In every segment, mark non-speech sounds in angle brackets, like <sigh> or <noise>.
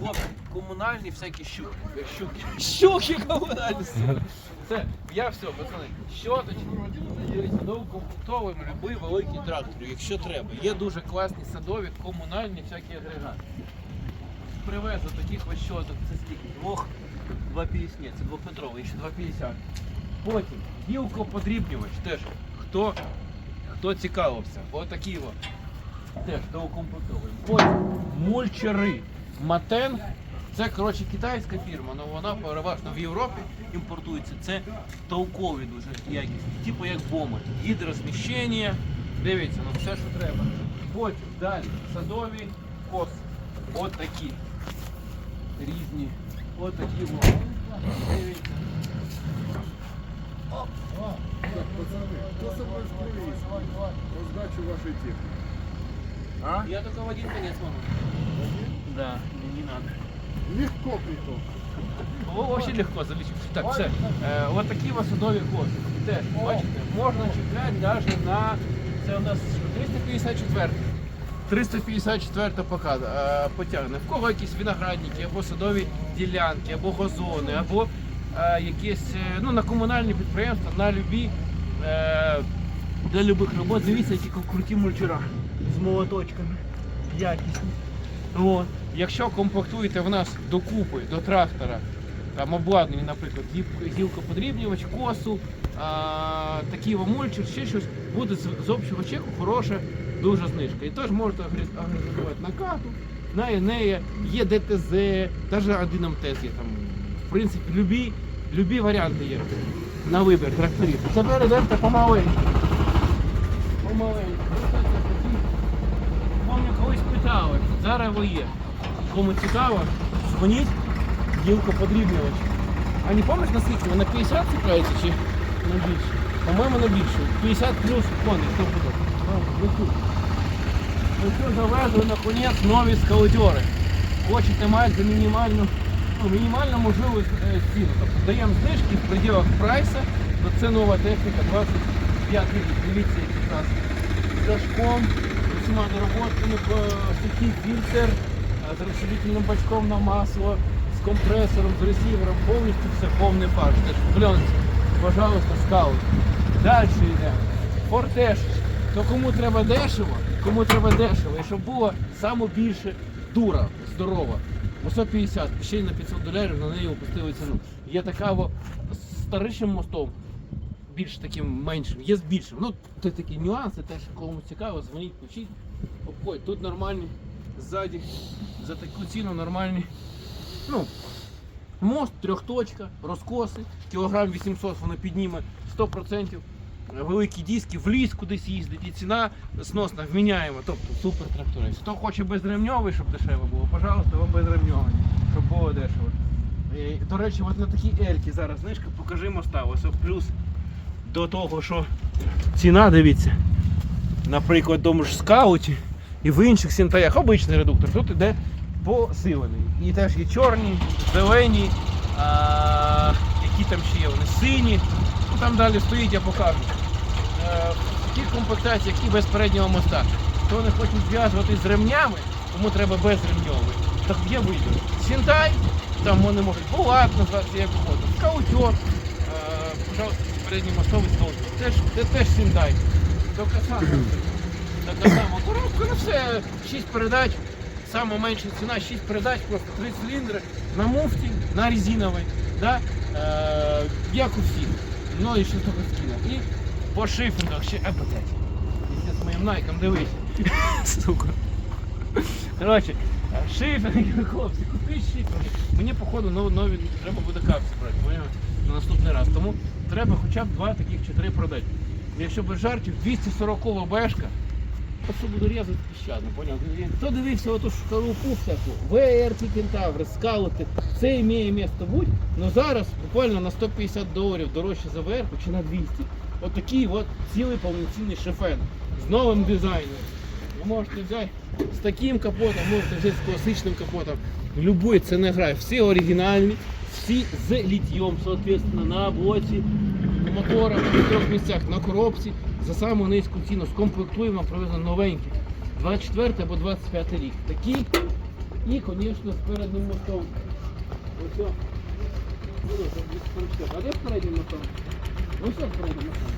хлопці, комунальні всякі щуки. Щуки. Щуки комунальні. Це, я все, пацани, щоточки, доукомплектовуємо любий великий трактор, якщо треба. Є дуже класні садові, комунальні всякі агрегати. Привезу таких ось щоток, це скільки? Двох, 2,50, ні, це двохметровий, ще 2,50. Потім гілкоподрібнювач теж. Хто, хто цікавився, отакі от. Теж доукомплектовуємо. Потім мульчери. Матен. Це коротше китайська фірма, але вона переважно в Європі імпортується. Це толкові дуже якісні, типу як боми. Гідрозміщення. Дивіться, ну все, що треба. Потім далі садові коси. От такі. Різні. От такі. Дивіться. Так, пацаны, кто со мной? По сдачу вашей техники. А? Я только в один конец могу. Да, не, не надо. Легко притом. О, Очень легко залічити. Так, все. Е, от такі ось садові коси. Теж, бачите, можна чіпляти навіть на. Це у нас 354. 354 показ, е, потягне. В кого якісь виноградники, або садові ділянки, або газони, або е, якісь е, ну, на комунальні підприємства, на любі, е, для любих робот. Дивіться, які круті мульчера з молоточками. Якісні. От. Якщо комплектуєте в нас докупи до трактора, там обладнання, наприклад, гілкоподрібнювач, косу, а, такий мульчер, ще щось, буде з, общого чеку хороша дуже знижка. І теж можете агре- агрегувати на кату, на Енея, є ДТЗ, навіть один МТЗ є там. В принципі, любі, любі варіанти є на вибір тракторів. Тепер йдемте помаленьку. Помаленьку. Ось це такі. Помню, питали, зараз ви є. Кому цікаво, дзвоніть, гілку подрібнювач. А не пам'ятаєш наскільки? Ви на 50 цікається чи на більше? По-моєму, на більше. 50 плюс коней, хто буде? Ну тут. Ну що, завезли наконець нові скаутери. Хочете мати за мінімальну, ну, мінімально можливу е, ціну. Тобто даємо знижки в пределах прайса, то це нова техніка 25 рік. Дивіться, які у нас усіма доработками, по сухий фільтр, е, з розширительним бачком на масло, з компресором, з ресівером, повністю все повний фарш. Пленці. Пожалуйста, скаут. Далі йдемо. Фортеш. То кому треба дешево, кому треба дешево, і щоб було саме більше дура, здорова. По 150, ще й на 500 доларів на неї опустили ціну. Є така з старішим мостом, більш таким меншим, є з більшим. Ну, це такі нюанси, теж комусь цікаво, дзвоніть, пишіть, обходь. Тут нормальні, ззаді, за таку ціну нормальні. Ну, мост, трьохточка, розкоси, кілограм 800 воно підніме 100%. Великі диски, в ліс кудись їздить, і ціна сносна, вміняємо. Тобто супер тракторець. Хто хоче безремньовий, щоб дешево було, пожалуйста, вам безремньовий, щоб було дешево. І, До речі, от на такій ельки зараз знижка, покажи моста. Ось плюс до того, що ціна, дивіться, наприклад, в тому ж скауті і в інших сінтаях обичний редуктор. Тут іде посилений. І теж є чорні, зелені, а, які там ще є, вони сині. Ну, там далі стоїть, я покажу. Е, в таких комплектаціях, які без переднього моста. Хто не хоче зв'язувати з ремнями, тому треба без ремньовий. Так є вибір. Сінтай, там вони можуть булат назватися як угодно. Скаутер, е, пожалуйста, передній мостовий скаутер. Теж, це теж сінтай. Така сама. Така сама коробка, ну все, 6 передач. Саме менша ціна 6 передач, просто 3 циліндри на муфті, на резиновій, да? е, як у всіх. Ну і ще тільки скинув. І по шифінгах ще, а блядь. Пиздец, з моїм найком дивись. <laughs> Сука. Коротше, шифінги, хлопці, купіть шифінги. Мені, походу, нов- нові треба буде капці брати, поняв? На наступний раз. Тому треба хоча б два таких чи три продати. Якщо без жартів, 240 бешка, Просто буду різати піщано, поняв? Хто дивився оту шкалупу всяку, ВР, Кентаври, скаути, це має місце бути, але зараз буквально на 150 доларів дорожче за ВР, чи на 200. От такий от цілий повноцінний шефен з новим дизайном. Ви можете взяти з таким капотом, можете взяти з класичним капотом. Любой це не грає. Всі оригінальні, всі з літьєм, соответственно, на блоці мотора в трьох місцях на коробці за саму низьку ціну. Скомплектуємо, привезли новенькі. 24 або 25 рік. Такі І, звісно, з переднім мостом. Ось. А де з переднім мостом? Ось з переднім мостом.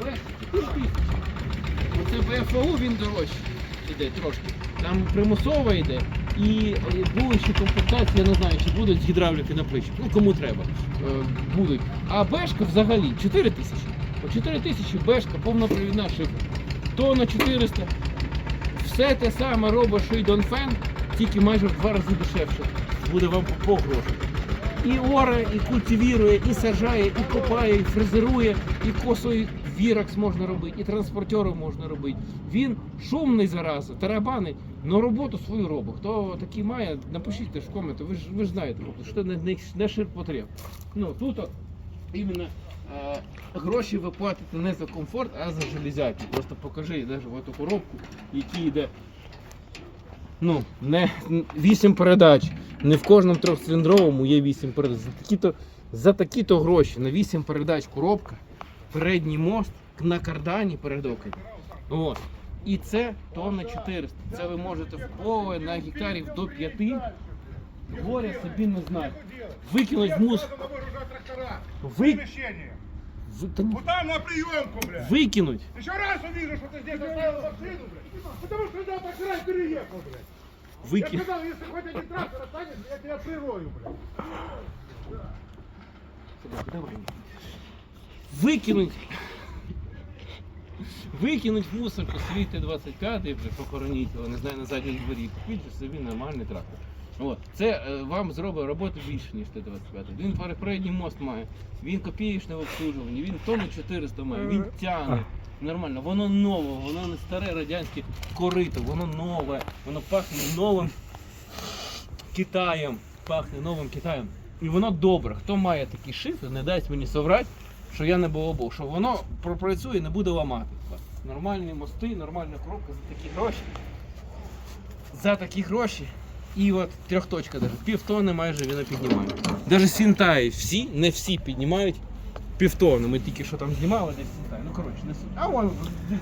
Б 4 тисячі. Оце БФО він дорожчий. Іде трошки. Там примусово йде. І е, були ще комплектації, я не знаю, чи будуть з гідравліки на плечі. Ну кому треба. Е, будуть. А бешка взагалі 4 тисячі. По 4 тисячі бешка, повнопривідна шифра. То на 400. Все те саме робить, що й Донфен, тільки майже в два рази дешевше. Буде вам по по гроші. І оре, і культивірує, і сажає, і копає, і фрезерує, і косою віракс можна робити, і транспортером можна робити. Він шумний зараза, тарабани, але роботу свою робить. Хто такі має, напишіть теж в коменти, ви ж, ви ж знаєте, що не, не, не ширпотреб. Ну, тут іменно е, гроші ви платите не за комфорт, а за железяки. Просто покажи навіть в цю коробку, який йде ну, не 8 передач. Не в кожному трьохциліндровому є 8 передач. За такі-то, за такі-то гроші на 8 передач коробка, передній мост на кардані передок. От. І це тонна 400. Це ви можете в поле на гектарів до 5. Горя собі не знаю. Викинуть мус. Ви... Ви- та. Там на приемку, блядь. Викинуть. Еще раз увижу, что ты здесь оставил машину, блядь. Потому что я так раз переехал, блядь. Я Викинуть. сказал, если хоть один трактор останется, я тебя прирою, блядь. Давай. Викинуть. Викинуть мусорку свій Т-25 вже похороніть його, не знаю, на задній дворі. Купіть собі нормальний трактор. От. Це е, вам зробить роботу більше, ніж Т-25. Він пере- передній мост має, він копієчне в обслужуванні, він тонну 400 має, він тягне. Нормально, воно нове, воно не старе радянське корито, воно нове, воно пахне новим Китаєм. Пахне новим Китаєм. І воно добре. Хто має такий шифр, не дасть мені соврати, що я не балабол, що воно пропрацює і не буде ламати. Нормальні мости, нормальна коробка за такі гроші. За такі гроші. І от трьохточка даже. Півтони майже він піднімає. Даже сінтаї всі, не всі піднімають півтони. Ми тільки що там знімали десь сінтаї. Ну коротше, не суть. А вон десь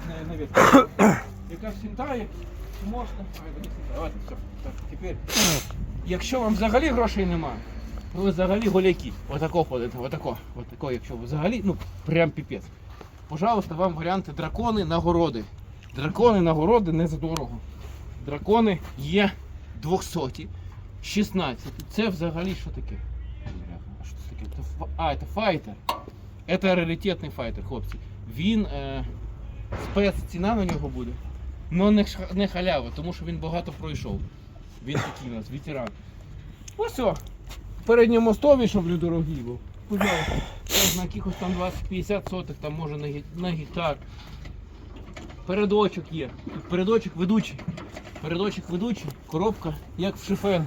на, на. <coughs> Яка сінтаї, можна. Ай. Все. Так, тепер. Якщо вам взагалі грошей немає, то ви взагалі голяки. Отако ходите, отако, отако, якщо ви взагалі, ну прям піпець. Пожалуйста, вам варіанти дракони нагороди. Дракони нагороди не за дорого. Дракони є 200, 16. Це взагалі що таке? А що це таке? Це А, це файтер. Це раритетний файтер, хлопці. Він е, спец ціна на нього буде. Ну не, не халява, тому що він багато пройшов. Він такий у нас ветеран. Ось о. Передньому мостові, щоб людорогий був. Пожалуйста. На якихось там 20-50 сотих, там може на, на гектар. Передочок є. Передочок ведучий. Передочок ведучий, коробка, як в шифен.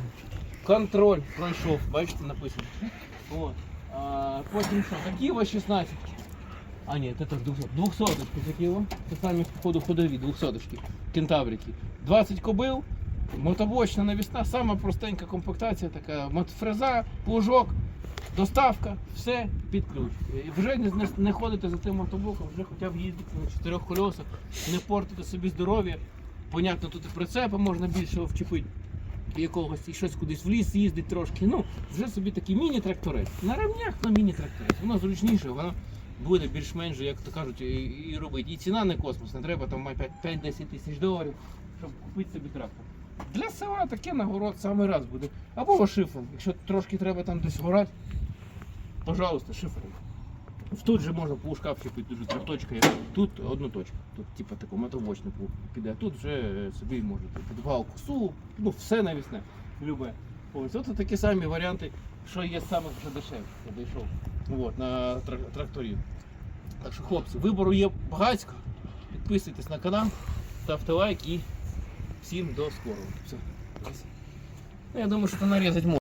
Контроль пройшов, бачите, написано. От. А, потім що, такі ось 16 А ні, це теж 200. 200 такі. Це самі походу ходові, 200 кентаврики. 20 кобил, мотобочна навісна, сама простенька комплектація, така мотофреза, плужок, доставка, все під ключ. І Вже не, не, ходите за тим мотоблоком, вже хоча б їздити на чотирьох колесах, не портити собі здоров'я. Понятно, тут і прицепи можна більше вчепити якогось і щось кудись в ліс їздить трошки. Ну, вже собі такий міні-тракторець. На ремнях на міні-тракторець. Воно зручніше, воно буде більш-менш, як то кажуть, і, робити. І ціна не космос, не треба там мати 5-10 тисяч доларів, щоб купити собі трактор. Для села таке нагород самий раз буде. Або шифром. Якщо трошки треба там десь горати, пожалуйста, шифром. Тут же можна плужка вчепити, дуже трьохточка. Тут одну точку. Тут типу таку мотобочну піде. Тут вже собі можете під валку су, ну все навісне. Любе. Ось от такі самі варіанти, що є саме вже дешевше, я дійшов. На тракторі. Так що, хлопці, вибору є багатько. Підписуйтесь на канал, ставте лайк і всім до скорого. Все. Ну, Я думаю, що це нарізати можна.